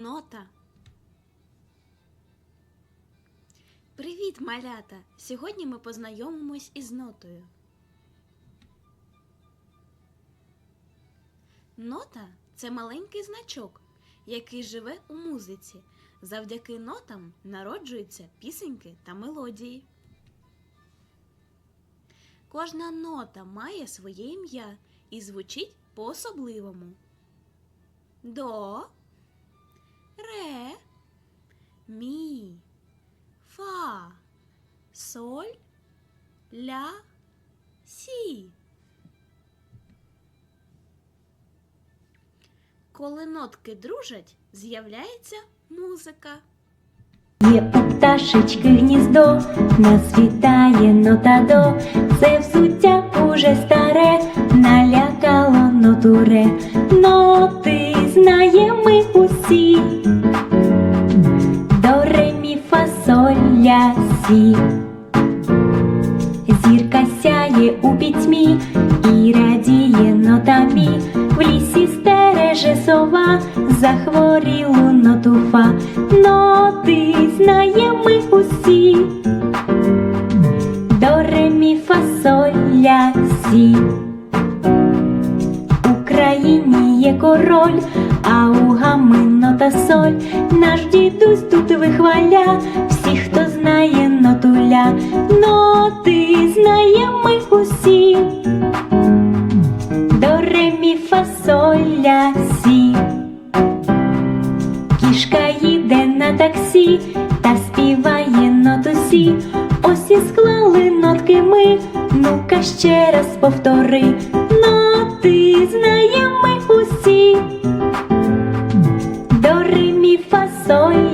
Нота. Привіт, малята! Сьогодні ми познайомимось із нотою. Нота це маленький значок, який живе у музиці. Завдяки нотам народжуються пісеньки та мелодії. Кожна нота має своє ім'я і звучить по-особливому. До, ре, мі, фа, соль, ля, сі. Коли нотки дружать, з'являється музика. Є у пташечки гніздо, нас вітає нота до. Це взуття уже старе, налякало нотуре. Ноти ля. Зірка сяє у пітьмі і радіє нотамі. В лісі стереже сова, захворілу ноту фа. Ноти знаємо ми усі. До ре, мі, фа, сі. Україні є король, а у гами нота соль. Наш дідусь тут вихваля, всі, хто знає нотуля, ноти знаємо ми усі. До ре, мі, фа, соль, ля, сі. Кішка їде на таксі та співає нотусі. Ось і склали нотки ми. Ну-ка ще раз повтори. Ноти знаємо ми усі. До ре, мі, фа, соль,